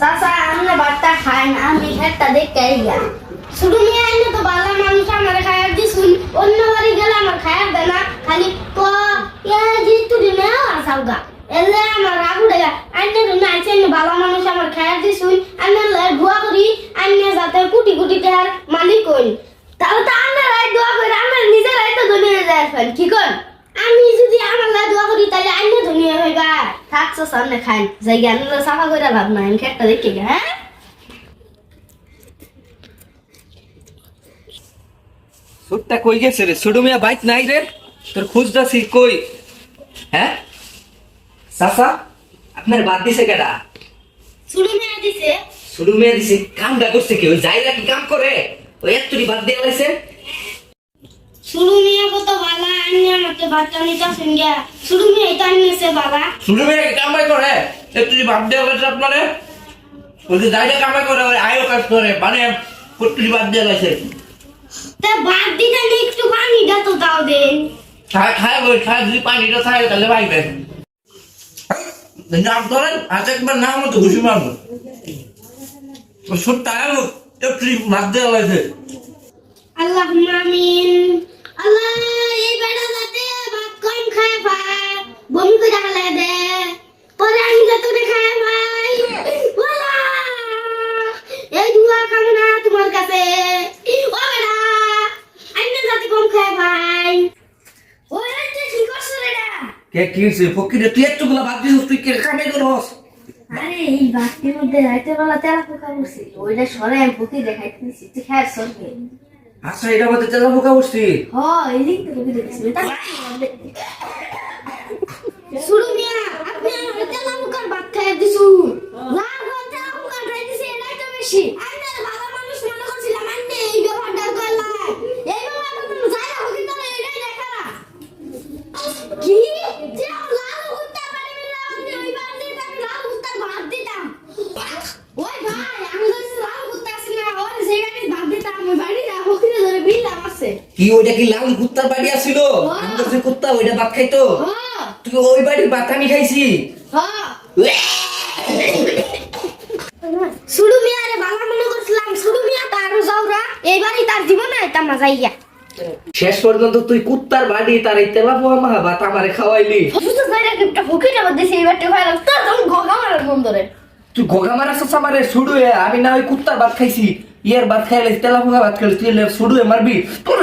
চাচা আমরা খায়ার দিছুন। অন্য বাড়ি গেলে আমার খায়ার দেয় না। খালি তো ইয়া জিতু যাতে কোটি কোটি টাকার মালিক হই। তাহলে তো আমরা রাই দোয়া করি আমরা নিজেরাই তো কি কর আমি যদি আমার লাই দোয়া করি তাহলে আইনে দুনিয়া হইবা থাকছো সামনে খাই। যাই জ্ঞান সাফা করে লাভ নাই আমি খেটটা দেখে হ্যাঁ? সুটটা কই গেছে রে? সুডু মিয়া বাইক নাই রে? তোর খুঁজতাছি কই? হ্যাঁ? চাচা আপনার বাদ দিছে কেডা? শুরু মেয়ে দিছে। সুডু মিয়া দিছে কামটা করছে কি? ওই যাইরা কি কাম করে? ওই একটুরি বাদ দিয়ে লাইছে? শুরু মেয়ে আইনে আমাকে বাচ্চা নিতে সঙ্গে শুরু মেয়ে এটা নিয়েছে বালা সুডু মিয়া কামাই করে? একটুরি বাদ দিয়ে লাইছে আপনারে? ওই যে যাইরা কামাই করে ওই আয়ো কাজ করে। মানে কুটুরি বাদ দিয়ে লাইছে তা বাদ দিতে নি একটু পানিটা তো দাও দে। খায় খায় ওই খায় যদি পানিটা খায় তাহলে ভাইবে নাম ধরেন আজ একবার নাম মতো ঘুষি মারবো। সত্যি আলো একটু বাদ দিয়ে লাইছে আল্লাহ আমিন আল্লাহ এই বেড়া যাতে ভাত কম খায় ভাই বমি করে হালে দে পরে আমি যত খায় ভাই ওলা এই দুয়া কামনা কাছে ও বেড়া আইনে যাতে কম খায় ভাই। ও এটা কি করছ রে এটা? কে কি হয়েছে ফকিরে তুই একটু গুলা বাদ দিস তুই কে কামে করস? আরে এই বাক্যের মধ্যে রাইতে বেলা তেলা পোকা বসে ওইটা সরে আমি পুঁতি দেখাইতে দিছি। তুই খায় সরবে আচ্ছা এটা মধ্যে তেলা পোকা বসছি হ এদিক থেকে পুঁতি দেখছি শুরু মিয়া আপনি আমার তেলা পোকার ভাত খাই দিছু লাভ হয় তেলা পোকার খাই দিছি এটাই তো বেশি আমি আর ভালো মানুষ মনে করছিলাম আমি এই ব্যাপারটা করলাম এই ব্যাপারটা তুমি যাই হোক কিন্তু এটাই দেখা না কি? যে লাল উত্তা পানি মিলা আপনি ওই বাড়িতে আমি লাল উত্তা ভাত দিতাম। ওই ভাই আমি তো লাল উত্তা আসি না ওই সেখানে ভাত দিতাম ওই বাড়ি না হকিরে ধরে বিল্লাম আছে। কি ওইটা কি লাল কুত্তার বাড়ি আসছিল আমি বলছি কুত্তা ওইটা ভাত খাইতো। হ্যাঁ তুই ওই বাড়ির ভাত আমি খাইছি। হ্যাঁ সুডু মিয়ারে বালা মনে করছিলাম সুডু মিয়া তার যাওরা এইবারই তার জীবনে এটা মজা ইয়া শেষ পর্যন্ত তুই কুত্তার বাড়ি তার এই তেলা পোয়া মাহা ভাত আমারে খাওয়াইলি? তুই গোগা মারাছিস আমারে শুড়ুয়ে আমি না ওই কুত্তার ভাত খাইছি। ইয়ার ভাত খাইলে তেলা পোয়া ভাত খাইলে তুই শুড়ুয়ে মারবি। তোর